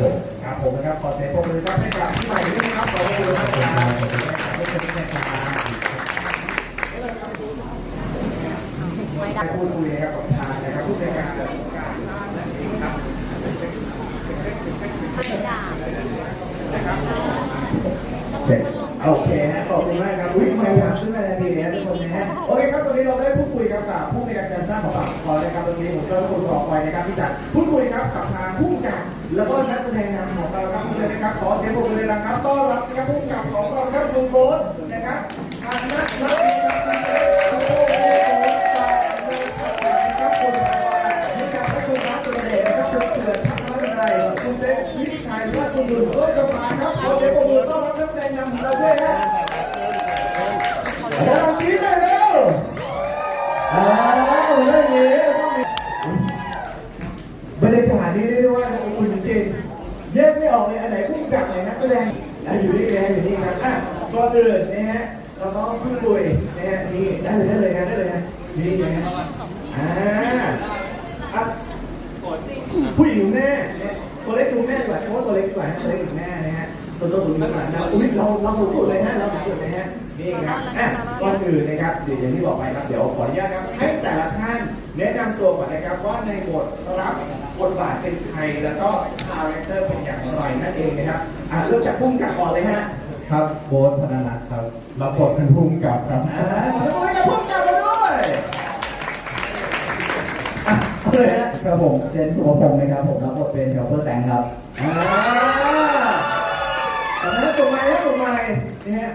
ผมครับผมนะครับขอเสียงปรบมือครับให้กับพี่ใหม่ด้วยนะครับขอบคุณมากครับขอบคุณมากครับขอบคุณมากครับให้พูดคุยนะครับกับทางนะครับผู้จัดการการสร้างนั่นเองครับนะครับเสร็จโอเคฮะขอบคุณมากครับวิ่งมาถามขึ้นมาในทีนี้ทุกคนนะฮะโอเคครับตอนนี้เราได้พูดคุยกับกับผู้ในการการสร้างของฝั่งคอยนะครับตอนนี้ผมก็ต้องคุณต่อไปนะครับที่จะพูดคุยครับกับทางผู้กำกับ แล้วก็นักแสดงนำของเราครับเลยนะครับขอเสียงปรบมือเลยนะครับต้อนรับนะครับผู้กำกับของเราครับคุณโค้ดนะครับทางนักนักบินครับคุณโค้ดโอ้โหจากเลยครับคุณผู้กำกับและคุณรัตน์ตุลเดชนะครับคุณเกิดพัฒนาไทยคุณเซฟวิชัยและคุณดุลต้นกำมาครับขอเสียงปรบมือต้อนรับนักแสดงนำของเราด้วยฮะอาจารย์คิเลยเร็วอ้าวเรื่องนี้บรรยากาศนี้เรียกได้ว่า จริงแยกไม่ออกเลยอันไหนผู้กำกับไหนนักแสดงอะอยู่นี่นะอยู่นี่ครับอะก่อนอื่นนะฮะเราต้องพูดคุยนะฮะนี่ได้เลยได้เลยนะได้เลยนะนี่นะฮะอ่าอะผู้หญิงแม่เนี่ยตัวเล็กดูแม่ดีกว่าใช้ว่าตัวเล็กดีกว่าตัวเล็กดูแม่นะฮะตัวโตสูงดีกว่านะอุ้ยเราเราสูงสุดเลยฮะเราสูงสุดเลยฮะนี่ครับอะก่อนอื่นนะครับเดี๋ยวอย่างที่บอกไปครับเดี๋ยวขออนุญาตครับให้แต่ละท่านแนะนำตัวก่อนนะครับว่าในบทรับ บทบาทเป็นใครแล้วก็คาแรคเตอร์เป็นอย่างไรนั่นเองนะครับอะเริ่มจากพุ่มกับก่อนเลยฮะครับโบ๊ทพนันนัทครับรับบทเป็นภูมิกับครับอ่าขอให้กับพุ่มกับมาด้วยอะเอาเลยฮะครับผมเจนสุภพงศ์นะครับผมรับบทเป็นเชลเปอร์แตงครับอ่าตอนนั้นส่งมาแล้วส่งมานี่ฮะ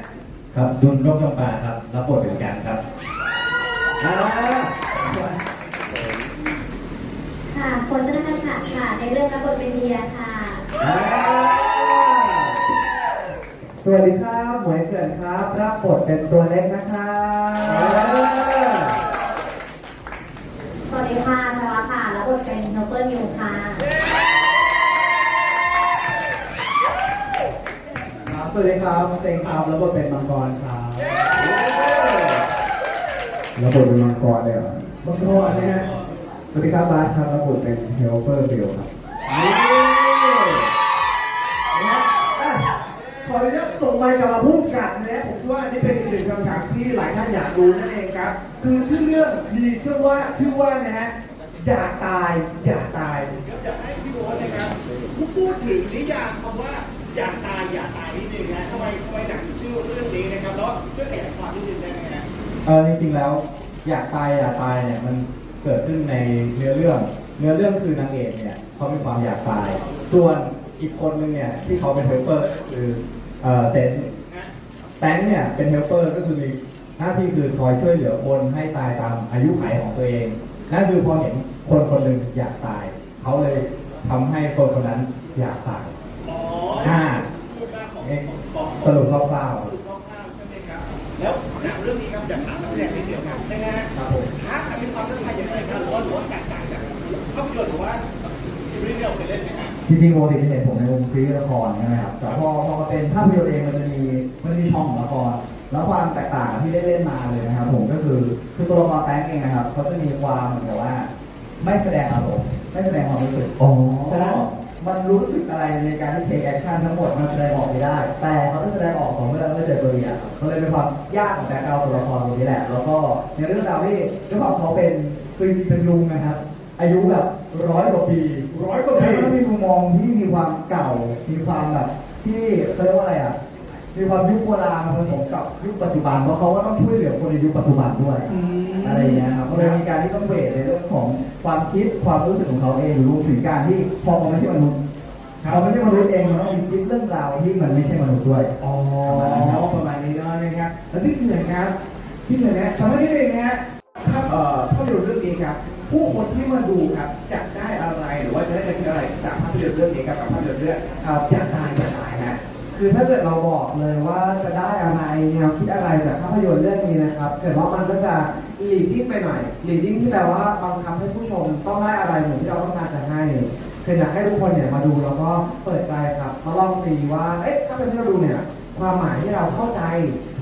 ครับดุลร่มจำปาครับรับบทเป็นการครับอ่า ค่ะคนธนาคารค่ะ ในเรื่องรับบทเป็นเดียค่ะ อ่าสวัสดีครับหมวยเกิดครับรับบทเป็นตัวเล็กนะครับสวัสดีค่ะแพรวาค่ะ รับบทเป็นโนเปิลนิวค่ะ ครับสวัสดีครับเต็งครับรับบทเป็นมังกรครับรับบทเป็นมังกรเลยเหรอบังกรนะฮะ สวัสดีครับบาสครับรับบทเป็นเฮลเปอร์เบลครับนี่นะฮะอะขออนุญาตส่งไมค์กลับมาพุ่มกับนะฮะผมคิดว่านี่เป็นอีกหนึ่งคำถามที่หลายท่านอยากรู้นั่นเองครับ คือชื่อเรื่องมีชื่อว่าชื่อว่านะฮะอย่าตายอย่าตายเดี๋ยวจะให้พี่โบ๊ทนะครับพูดถึงนิยามคำว่าอย่าตายอย่าตายนิดนึงนะทำไมทำไมหนังถึงชื่อเรื่องนี้นะครับแล้วช่วยขยายความนิดนึงได้ไหมฮะเออจริงๆแล้ว อยากตายอยากตายเนี่ยมัน เกิดขึ้นในเนื้อเรื่อง เนื้อเรื่องคือนางเอกเนี่ยเขามีความอยากตาย ส่วนอีกคนนึงเนี่ยที่เขาเป็นเฮลเปอร์คือเอ่อเซนแตงเนี่ยเป็นเฮลเปอร์ก็คือมีหน้าที่คือคอยช่วยเหลือคนให้ตายตามอายุขัยของตัวเองนั่นคือพอเห็นคนคนหนึ่งอยากตาย เขาเลยทำให้คนคนนั้นอยากตายอ๋ออ่าพูดมาของเอ๊ะของสรุปคร่าวสรุปคร่าวๆ ภาพยนตร์หรือว่าซีรีส์ที่เราเคยเล่นไหมฮะจริงๆปกติจะเห็นผมในวงซีรีส์ละครใช่ไหมครับแต่พอพอมาเป็นภาพยนตร์เองมันจะมีมันจะมีช่องของละคร แล้วความแตกต่างที่ได้เล่นมาเลยนะครับ ผมก็คือคือตัวละครแตงเองนะครับเขาจะมีความเหมือนกับว่า ไม่แสดงอารมณ์ไม่แสดงความรู้สึกอ๋อฉะนั้นมันรู้สึกอะไรในการที่เทคแอคชั่นทั้งหมดมันแสดงออกไม่ได้ แต่เขาจะแสดงออกของเมื่อเราไม่เจอตัวเองเขาเลยเป็นความยากของการเอาตัวละครตรงนี้แหละ แล้วก็ในเรื่องราวที่ด้วยความเขาเป็นคือจริงๆเป็นลุงนะครับ อายุแบบร้อยกว่าปีร้อยกว่าปีแล้วก็มีมุมมองที่มีความเก่า มีความแบบที่เขาเรียกว่าอะไรอะ มีความยุคโบราณมาผสมกับยุคปัจจุบันเพราะเขาก็ต้องช่วยเหลือคนในยุคปัจจุบันด้วยอืมอะไรอย่างเงี้ยครับก็เลยมีการที่ต้องเวทในเรื่องของความคิดความรู้สึกของเขาเองหรือรวมถึงการที่พอเขาไม่ใช่มนุษย์เขาไม่ใช่มนุษย์เองมันต้องมีคิดเรื่องราวที่มันไม่ใช่มนุษย์ด้วยอ๋อประมาณนี้เนาะนะครับแล้วที่เหนือครับที่เหนือนะสำหรับที่เองนะฮะถ้าเอ่อภาพยนตร์เรื่องนี้ครับ ผู้คนที่มาดูครับจะได้อะไรหรือว่าจะได้อะไรจากภาพยนตร์เรื่องนี้กับภาพยนตร์เรื่องครับอยากตายอยากตายฮะคือถ้าเกิดเราบอกเลยว่าจะได้อะไรแนวคิดอะไรจากภาพยนตร์เรื่องนี้นะครับเกิดว่ามันก็จะลีดดิ้งไปหน่อยลีดดิ้งที่แปลว่าบังคับให้ผู้ชมต้องได้อะไรเหมือนที่เราต้องการจะให้คืออยากให้ทุกคนเนี่ยมาดูแล้วก็เปิดใจครับมาลองตีว่าเอ๊ะถ้าเป็นที่เราดูเนี่ยความหมายที่เราเข้าใจ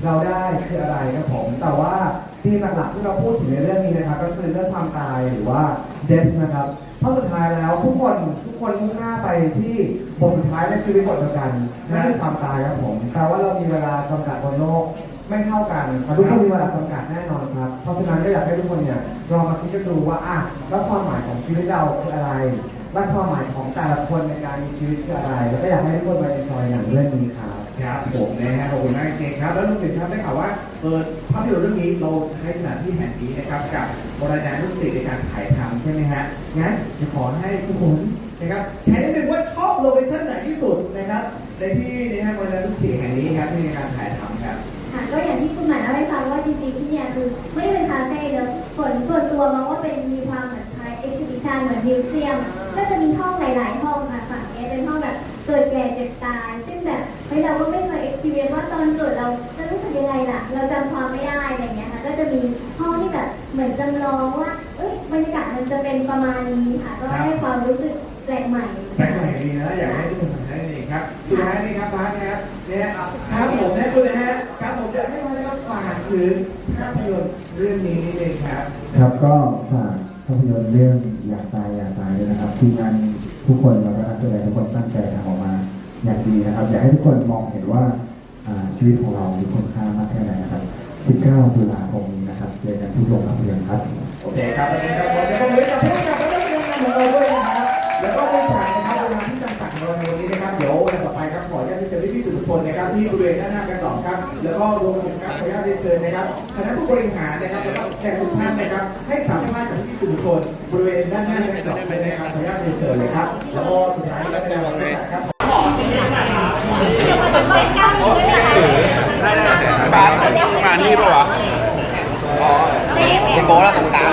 เราได้คืออะไรครับผม แต่ว่า ที่หลักๆที่เราพูดถึงในเรื่องนี้นะครับ ก็คือเรื่องความตายหรือว่า death นะครับเพราะสุดท้ายแล้วทุกคนทุกคนมุ่งหน้าไปที่บทสุดท้ายในชีวิตบทเดียวกันนั่นคือความตายครับผมแต่ว่าเรามีเวลาจำกัดบนโลกไม่เท่ากันแต่ทุกคนมีเวลาจำกัดแน่นอนครับ เพราะฉะนั้นก็อยากให้ทุกคนเนี่ยลองมาคิดกันดูว่าอะแล้วความหมายของชีวิตเราคืออะไรและความหมายของแต่ละคนในการมีชีวิตคืออะไร แล้วก็อยากให้ทุกคนมาเอ็นจอยอย่างเรื่องนี้ครับ ครับผมนะฮะขอบคุณมากจริงครับ แล้วลุงสิงห์ครับได้ข่าวว่าเออภาพยนตร์เรื่องนี้เราใช้สถานที่แห่งนี้นะครับกับบริการลูกศิในการถ่ายทำใช่ไหมฮะงั้นจะขอให้ทุกคนนะครับใช้นิดนึงว่าชอบโลเคชั่นไหนที่สุดนะครับในที่นะฮะบริการลูกศิแห่งนี้ครับที่ในการถ่ายทำครับค่ะก็อย่างที่คุณหมายเล่าให้ฟังว่าจริงๆที่เนี่ยคือไม่ได้เป็นคาเฟ่เนอะส่วนส่วนตัวมองว่าเป็นมีความเหมือนคล้ายเอ็กซิบิชันเหมือนมิวเซียมก็จะมีห้องหลาย ๆ ห้อง เป็นประมาณนี้ค่ะ ก็ให้ความรู้สึกแปลกใหม่ แปลกใหม่ดีนะอยากให้ทุกคนทำได้เองครับสุดท้ายนี่ครับร้านนะครับเนี่ยครับผมนะคุณนะฮะครับผมจะให้มานะครับฝากถึงภาพยนตร์เรื่องนี้นิดนึงครับครับก็ฝากภาพยนตร์เรื่องอยากตายอยากตายด้วยนะครับทีมงานทุกคนแล้วก็นักแสดงทุกคนตั้งใจทำออกมาอย่างดีนะครับอยากให้ทุกคนมองเห็นว่าอ่าชีวิตของเรามีคุณค่ามากแค่ไหนนะครับ19ตุลาคมนี้นะครับเจอกันที่โรงภาพยนตร์ครับ โอเคครับวันนี้ครับผมจะขอบคุณกับผู้กำกับและนักแสดงของเราด้วยนะครับแล้วก็ผู้ถ่ายนะครับเวลาที่จำกัดของเราในวันนี้นะครับเดี๋ยววันต่อไปครับขออนุญาตที่เชิญพี่ๆสื่อมวลชนนะครับที่บริเวณด้านหน้ากันต่อครับ แล้วก็รวมถึงครับขออนุญาติเชิญนะครับคณะผู้บริหารนะครับแล้วก็แขกทุกท่านนะครับ ให้สัมภาษณ์กับพี่ๆสื่อมวลชนบริเวณด้านหน้ากันต่อไปนะครับขออนุญาติเชิญเลยครับแล้วก็สุดท้ายก็จะวันนี้ครับมานี่ปะวะ คุณโบ๊ทเราตรงกลาง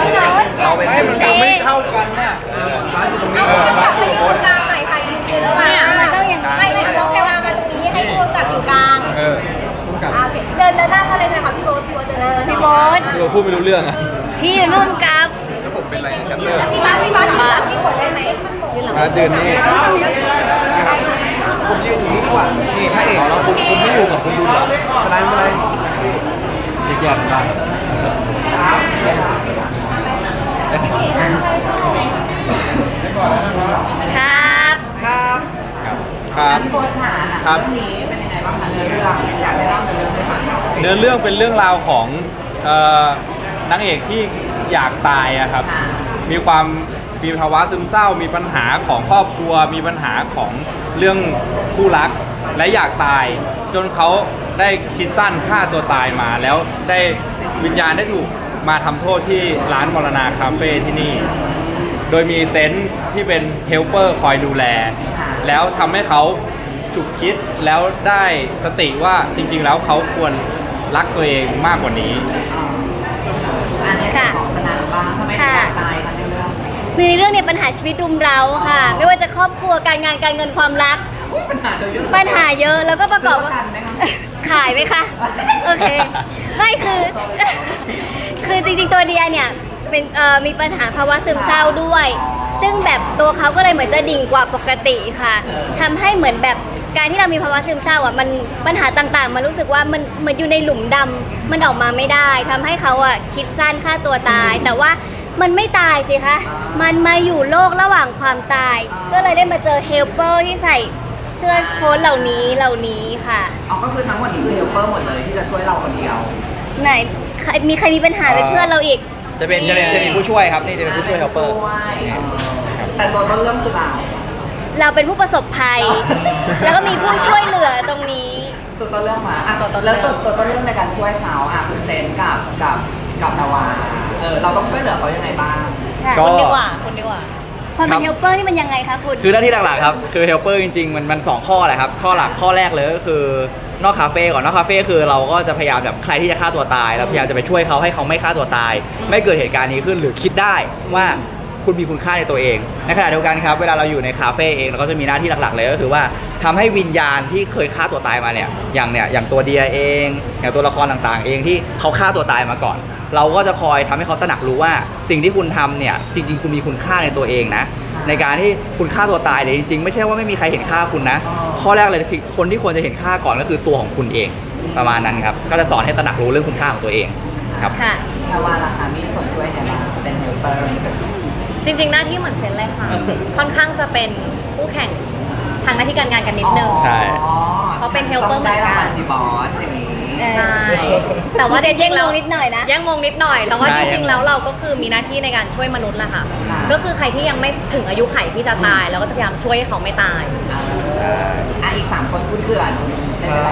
เราไปไม่มันกลางไม่เท่ากันน่ะบ้านอยู่ตรงนี้เออบ้านอยู่ตรงโน้นกลางหน่อยค่ะยืนยืนระหว่างมันต้องอย่างไม่ไม่เอาแค่วางมาตรงนี้ให้ผู้กำกับอยู่กลางเออคุณกับอ่าโอเคเดินเดินหน้ามาเลยนะคะพี่โบ๊ทพี่โบ๊ทเดินเลยพี่โบ๊ทเราพูดไม่รู้เรื่องอะพี่นุ่นกับแล้วผมเป็นอะไรแชมเปอร์พี่บ้านพี่บ้านยืนหลังพี่ขวดได้ไหมมาเดือนนี้ผมยืนอยู่นี่ดีกว่านี่พระเอกเราคุณคุณไม่อยู่กับคุณดุลเหรออะไรอะไรอีกอย่างกัน ครับครับครับพี่โบ๊ทค่ะครับ เรื่องนี้เป็นยังไงบ้างคะเนื้อเรื่องอยากได้เล่าเนื้อเรื่องให้ฟังหน่อยเนื้อเรื่องเป็นเรื่องราวของเอ่อนางเอกที่อยากตายอะครับ ค่ะมีความมีภาวะซึมเศร้า มีปัญหาของครอบครัว มีปัญหาของเรื่องคู่รัก และอยากตาย จนเขาได้คิดสั้นฆ่าตัวตายมา แล้วได้วิญญาณได้ถูก มาทำโทษที่ร้านมรณาคาเฟ่ที่นี่ โดยมีเซนต์ที่เป็นเฮลเปอร์คอยดูแล แล้วทำให้เขาฉุกคิดแล้วได้สติว่าจริง ๆ แล้วเขาควรรักตัวเองมากกว่านี้ อันนี้จะของสนามบ้างทำไมถึงอยากตายคะในเรื่องคือในเรื่องเนี่ยปัญหาชีวิตรุมเร้าค่ะ ไม่ว่าจะครอบครัวการงานการเงินความรัก อุ๊ยปัญหาเยอะปัญหาเยอะแล้วก็ประกอบว่า ซื้อประกันไหมคะ ขายไหมคะ โอเค ไม่คือคือจริงๆตัว เดียเนี่ยเป็นเอ่อมีปัญหาภาวะซึมเศร้าด้วย ซึ่งแบบตัวเขาก็เลยเหมือนจะดิ่งกว่าปกติค่ะทำให้เหมือนแบบการที่เรามีภาวะซึมเศร้าอะมันปัญหาต่างๆ มันรู้สึกว่ามันเหมือนอยู่ในหลุมดำมันออกมาไม่ได้ทำให้เขาอะคิดสั้นฆ่าตัวตาย แต่ว่ามันไม่ตายสิคะมันมาอยู่โลกระหว่างความตาย ก็เลยได้มาเจอเฮลเปอร์ที่ใส่เสื้อโค้ทเหล่านี้เหล่านี้ค่ะอ๋อก็คือทั้งหมดนี้คือเฮลเปอร์หมดเลยที่จะช่วยเราคนเดียว ไหนใครมีใครมีปัญหาเป็นเพื่อนเราอีก จะเป็นจะเป็นจะมีผู้ช่วยครับนี่จะเป็นผู้ช่วยเฮลเปอร์ช่วยเออแต่ตัวต้นเรื่องคือเรา เราเป็นผู้ประสบภัย แล้วก็มีผู้ช่วยเหลือตรงนี้ ตัวต้นเรื่องมาอะแล้วตัวตัวต้นเรื่องในการช่วยเขาอะคุณเซนกับกับกับนาวาเออเราต้องช่วยเหลือเขายังไงบ้าง ค่ะก็ คนดีกว่าคนดีกว่า ความเป็นครับเฮลเปอร์นี่มันยังไงคะคุณ คือหน้าที่หลักๆครับคือเฮลเปอร์จริงๆมันมันสองข้อแหละครับข้อหลักข้อแรกเลยก็คือนอกคาเฟ่ก่อนนอกคาเฟ่คือเราก็จะพยายามแบบใครที่จะฆ่าตัวตายเราพยายามจะไปช่วยเขาให้เขาไม่ฆ่าตัวตาย ไม่เกิดเหตุการณ์นี้ขึ้นหรือคิดได้ว่าคุณมีคุณค่าในตัวเอง ในขณะเดียวกันครับ เวลาเราอยู่ในคาเฟ่เองเราก็จะมีหน้าที่หลักๆ เลยก็คือว่าทำให้วิญญาณที่เคยฆ่าตัวตายมาเนี่ยอย่างเนี่ยอย่างตัวเดียเอง อย่างตัวละครต่างๆ เองที่เขาฆ่าตัวตายมาก่อน เราก็จะคอยทำให้เขาตระหนักรู้ว่าสิ่งที่คุณทำเนี่ยจริง ๆ คุณมีคุณค่าในตัวเองนะ ในการที่คุณฆ่าตัวตายเนี่ยจริงๆ ไม่ใช่ว่าไม่มีใครเห็นค่าคุณนะ ข้อแรกเลยคือคนที่ควรจะเห็นค่าก่อนก็คือตัวของคุณเองประมาณนั้นครับก็จะสอนให้ตระหนักรู้เรื่องคุณค่าของตัวเองครับค่ะแพรวาล่ะคะมีส่วนช่วยยังไงบ้างเป็นเฮลเปอร์จริง ๆ หน้าที่เหมือนเซนเลยค่ะ ค่อนข้างจะเป็นคู่แข่งทางหน้าที่การงานกันนิดนึงใช่เขาเป็น helper ต้องได้รางวัลเหมือนกันสิบอสอย่างนี้ ใช่แต่ว่าจเดี๋ยวริแย่งๆลแล้วงนิดหน่อยนะ แย่งมงนิดหน่อย แต่ว่าใช่จแย่ริงงมๆงแล้วเราก็คือมีหน้าที่ในการช่วยมนุษย์แหละค่ะค่ะ ก็คือใครที่ยังไม่ถึงอายุไขที่จะตายเราก็จะพยายามช่วยให้เขาไม่ตาย อะอีกสามคนพูดเถื่อนไม่เป็นไร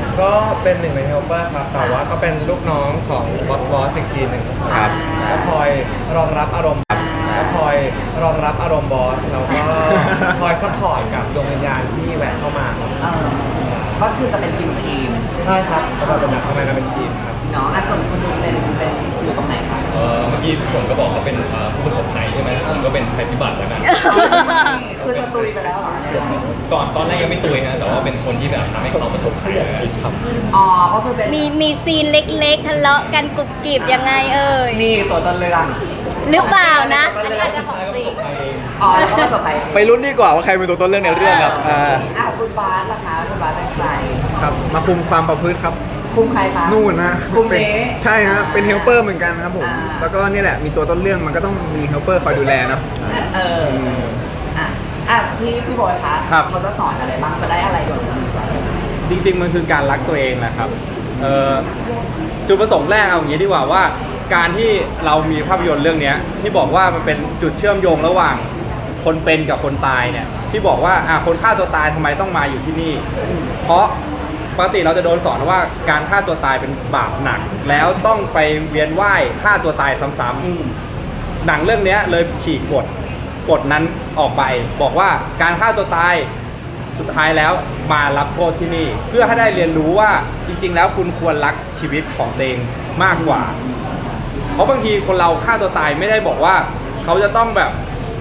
ค่ะก็เป็นหนึ่งในเฮลเปอร์ครับ แต่ว่าก็เป็นลูกน้องของบอสบอสอีกทีหนึ่งครับ ก็คอยรองรับอารมณ์ก็คอยรองรับอารมณ์บอสแล้วก็คอยซัพพอร์ตกับดวงวิญญาณที่แหวกเข้ามาครับ เออ ก็คือจะเป็นทีมทีมใช่ครับเราเป็นแบบเข้ามาเราเป็นทีมครับ เนาะอะส่วนคุณลุงเป็นเป็นอยู่ตรงไหนคะเอ่อเมื่อกี้ผมก็บอกเขาเป็นเอ่อผู้ประสบภัยใช่ไหมผมก็เป็นภัยพิบัติแล้วกันคือจะตุยไปแล้วเหรอก่อนตอนแรกยังไม่ตุยฮะแต่ว่าเป็นคนที่แบบทำให้เขาประสบภัยแล้วกันครับ อ๋อก็คือเป็นมีมีซีนเล็กๆ ทะเลาะกันกรุบกริบยังไงเอ่ยนี่ตัวต้นเรื่องหรือเปล่านะอันนี้อาจจะของจริงอ๋อแล้วก็ประสบภัยไปลุ้นดีกว่าว่าใครเป็นตัวต้นเรื่องในเรื่องครับอ่า อะคุณบาสล่ะคะคุณบาสเป็นใครครับ มาคุมความประพฤติครับ คุมใครคะ นู่นนะคุมเป็นเนี้ใช่ฮะเป็นเฮลเปอร์เหมือนกันครับผม อ่า แล้วก็นี่แหละมีตัวต้นเรื่องมันก็ต้องมีเฮลเปอร์คอยดูแลเนาะเอออะอะพี่พี่บอยคะครับ เขาจะสอนอะไรบ้างจะได้อะไรก่อนจริงๆ มันคือการรักตัวเองนะครับเอ่อจุดประสงค์แรกเอาอย่างนี้ดีกว่าว่า การที่เรามีภาพยนตร์เรื่องเนี้ยที่บอกว่ามันเป็นจุดเชื่อมโยงระหว่างคนเป็นกับคนตายเนี่ยที่บอกว่าอะคนฆ่าตัวตายทำไมต้องมาอยู่ที่นี่ เพราะ ปกติเราจะโดนสอนว่าการฆ่าตัวตายเป็นบาปหนัก แล้วต้องไปเวียนว่ายฆ่าตัวตายซ้ำๆหนังเรื่องเนี้ยเลยฉีกกฎกฎนั้นออกไป บอกว่าการฆ่าตัวตายสุดท้ายแล้วมารับโทษที่นี่ เพื่อให้ได้เรียนรู้ว่าจริง ๆ แล้วคุณควรรักชีวิตของตัวเองมากกว่า เพราะบางทีคนเราฆ่าตัวตายไม่ได้บอกว่า เขาจะต้องแบบ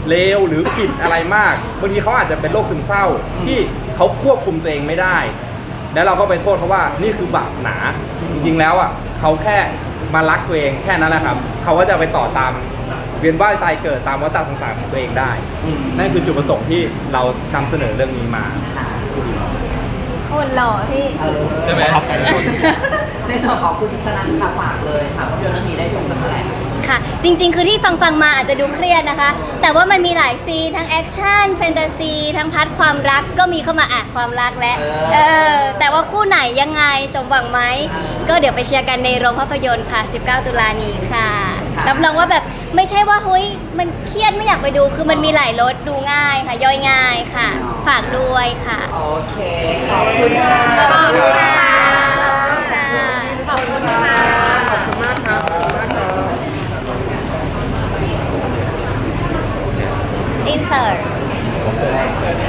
เลวหรือผิดอะไรมากบางทีเขาอาจจะเป็นโรคซึมเศร้าที่เขาควบคุมตัวเองไม่ได้ แล้วเราก็ไปโทษเขาว่านี่คือบาปหนา จริงๆแล้วอะเขาแค่มารักตัวเองแค่นั้นแหละครับ เขาก็จะไปต่อตามเวียนว่ายตายเกิดตามวัฏสงสารของตัวเองได้ นั่นคือจุดประสงค์ที่เรานำเสนอเรื่องนี้มาคนหล่อพี่เออใช่ไหมครับในส่วนของคุณสนันค่ะฝากเลยค่ะภาพยนตร์เรื่องนี้ได้ชมกันเมื่อไหร่ ค่ะ จริงๆ คือที่ฟังฟังๆมาอาจจะดูเครียดนะคะ แต่ว่ามันมีหลายซีนทั้งแอคชั่นแฟนตาซีทั้งพาร์ทความรักก็มีเข้ามาอะความรักและเออเออแต่ว่าคู่ไหนยังไงสมหวังไหม ก็เดี๋ยวไปเชียร์กันในโรงภาพยนตร์ค่ะ 19 ตุลานี้ค่ะ รับรองว่าแบบไม่ใช่ว่าเฮ้ยมันเครียดไม่อยากไปดู คือมันมีหลายรสดูง่ายค่ะ ย่อยง่ายค่ะ ฝากด้วยค่ะ โอเค ขอบคุณค่ะ ขอบคุณค่ะ อิน